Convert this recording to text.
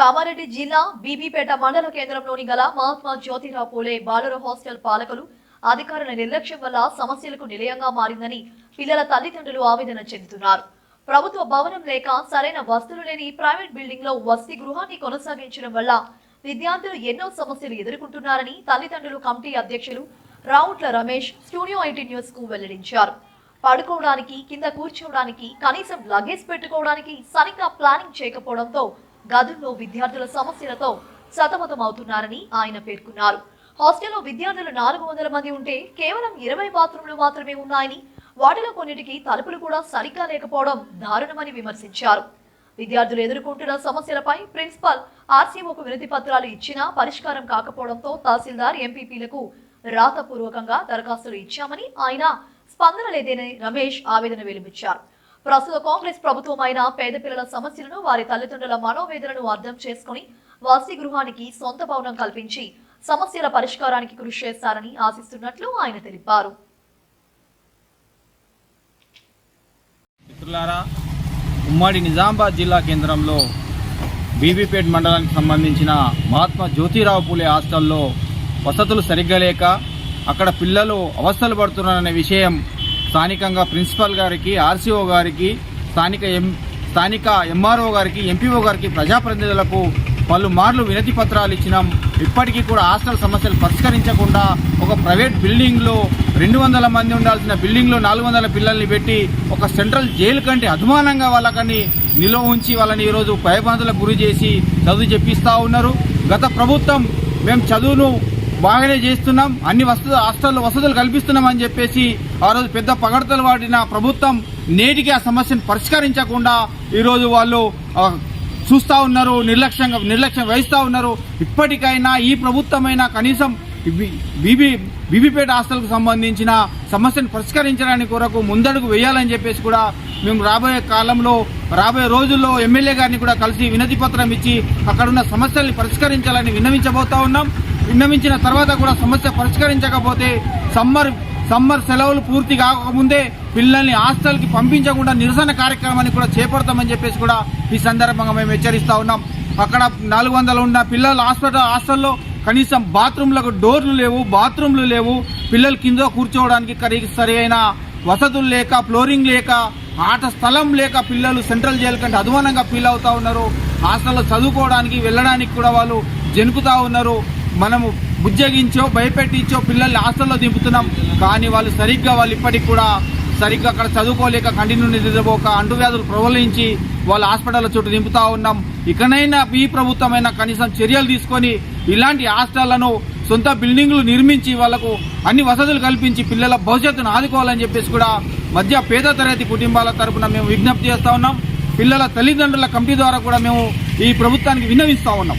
కామారెడ్డి జిల్లా బీబీపేట మండల కేంద్రంలోని గల మహాత్మా జ్యోతిరావు పూలే బాలుర హాస్టల్ పాలకులు అధికారుల నిర్లక్ష్యం వల్ల సమస్యలకు నిలయంగా మారిందని పిల్లల తల్లిదండ్రులు ఆవేదన చెందుతున్నారు. ప్రభుత్వ భవనం లేక సరైన వసతులు లేని ప్రైవేట్ బిల్డింగ్లో వసతి గృహాన్ని కొనసాగించడం వల్ల విద్యార్థులు ఎన్నో సమస్యలు ఎదుర్కొంటున్నారని తల్లిదండ్రులు కమిటీ అధ్యక్షులు రావుట్ల రమేష్ స్టూడియో ఐటీ న్యూస్కు వెల్లడించారు. పడుకోవడానికి కింద కూర్చోవడానికి కనీసం లగేజ్ పెట్టుకోవడానికి సరిగ్గా ప్లానింగ్ చేయకపోవడంతో గదుల్లో విద్యార్థుల సమస్యలతో సతమతమవుతున్నారని ఆయన పేర్కొన్నారు. హాస్టల్లో విద్యార్థులు నాలుగు వందల మంది ఉంటే కేవలం ఇరవై బాత్రూంలు మాత్రమే ఉన్నాయని వాటిలో కొన్నిటికి తలుపులు కూడా సరిగ్గా లేకపోవడం దారుణమని విమర్శించారు. విద్యార్థులు ఎదుర్కొంటున్న సమస్యలపై ప్రిన్సిపల్ ఆర్సీఓకు వినతి పత్రాలు ఇచ్చినా పరిష్కారం కాకపోవడంతో తహసీల్దార్ ఎంపీపీలకు రాతపూర్వకంగా దరఖాస్తులు ఇచ్చామని ఆయన స్పందన లేదని రమేష్ ఆవేదన వెలుబుచ్చారు ప్రస్తుత కాంగ్రెస్ ప్రభుత్వం అయిన పేద పిల్లల సమస్యలను వారి తల్లిదండ్రుల మనోవేదనను అర్థం చేసుకుని వాసీ గృహానికి సొంత భవనం కల్పించి సమస్యల పరిష్కారానికి కృషి చేస్తారని ఆశిస్తున్నట్లు ఆయన తెలిపారు. మిత్రులారా ఉమ్మడి నిజామాబాద్ జిల్లా కేంద్రంలో బీబీపేట్ మండలానికి సంబంధించిన మహాత్మా జ్యోతిరావు పూలే హాస్టల్లో వసతులు సరిగ్గా లేక అక్కడ పిల్లలు అవస్థలు పడుతున్నారనే విషయం స్థానికంగా ప్రిన్సిపల్ గారికి ఆర్సీఓ గారికి స్థానిక ఎం స్థానిక ఎంఆర్ఓ గారికి ఎంపీఓ గారికి ప్రజాప్రతినిధులకు పలుమార్లు వినతి పత్రాలు ఇచ్చినాం. ఇప్పటికీ కూడా హాస్టల్ సమస్యలు పరిష్కరించకుండా ఒక ప్రైవేట్ బిల్డింగ్లో రెండు వందల మంది ఉండాల్సిన బిల్డింగ్లో నాలుగు వందల పిల్లల్ని పెట్టి ఒక సెంట్రల్ జైలు కంటే అభిమానంగా వాళ్ళకని నిలువ ఉంచి వాళ్ళని ఈరోజు భయబంధులకు గురి చేసి చదువు చెప్పిస్తూ ఉన్నారు. గత ప్రభుత్వం మేము చదువును బాగానే చేస్తున్నాం. అన్ని వసతులు హాస్టల్లో వసతులు కల్పిస్తున్నామని చెప్పేసి ఆ రోజు పెద్ద పగడతలు వాడిన ప్రభుత్వం నేటికి ఆ సమస్యను పరిష్కరించకుండా ఈరోజు వాళ్ళు చూస్తూ ఉన్నారు నిర్లక్ష్యంగా నిర్లక్ష్యం వహిస్తూ ఉన్నారు. ఇప్పటికైనా ఈ ప్రభుత్వమైనా కనీసం బీబీ బీబీపేట హాస్టల్కు సంబంధించిన సమస్యను పరిష్కరించడానికి కొరకు ముందడుగు వేయాలని చెప్పేసి కూడా మేము రాబోయే కాలంలో రాబోయే రోజుల్లో ఎమ్మెల్యే గారిని కూడా కలిసి వినతి పత్రం ఇచ్చి అక్కడున్న సమస్యల్ని పరిష్కరించాలని విన్నవించబోతా ఉన్నాం. విన్నవించిన తర్వాత కూడా సమస్య పరిష్కరించకపోతే సమ్మర్ సమ్మర్ సెలవులు పూర్తి కాకముందే పిల్లల్ని హాస్టల్కి పంపించకుండా నిరసన కార్యక్రమాన్ని కూడా చేపడతామని చెప్పేసి కూడా ఈ సందర్భంగా మేము హెచ్చరిస్తూ ఉన్నాం. అక్కడ నాలుగు వందలు ఉన్న పిల్లలు హాస్పిటల్ హాస్టల్లో కనీసం బాత్రూంలకు డోర్లు లేవు బాత్రూంలు లేవు. పిల్లలు కింద కూర్చోవడానికి కరి సరి అయిన వసతులు లేక ఫ్లోరింగ్ లేక ఆట స్థలం లేక పిల్లలు సెంట్రల్ జైలు కంటే అధ్వానంగా ఫీల్ అవుతూ ఉన్నారు. హాస్టల్లో చదువుకోవడానికి వెళ్ళడానికి కూడా వాళ్ళు జనుకుతా ఉన్నారు. మనము బుజ్జగించో భయపెట్టించో పిల్లల్ని హాస్టల్లో దింపుతున్నాం. కానీ వాళ్ళు సరిగ్గా వాళ్ళు ఇప్పటికి కూడా సరిగ్గా అక్కడ చదువుకోలేక కంటిన్యూ నిద్రపోక అంటువ్యాధులు ప్రబలించి వాళ్ళ హాస్పిటల్ చుట్టూ దింపుతా ఉన్నాం. ఇకనైనా ఈ ప్రభుత్వమైనా కనీసం చర్యలు తీసుకొని ఇలాంటి హాస్టళ్ళను సొంత బిల్డింగ్లు నిర్మించి వాళ్ళకు అన్ని వసతులు కల్పించి పిల్లల భవిష్యత్తును ఆదుకోవాలని చెప్పేసి కూడా మధ్య పేద తరగతి కుటుంబాల తరపున మేము విజ్ఞప్తి చేస్తూ ఉన్నాం. పిల్లల తల్లిదండ్రుల కమిటీ ద్వారా కూడా మేము ఈ ప్రభుత్వానికి విన్నవిస్తూ ఉన్నాం.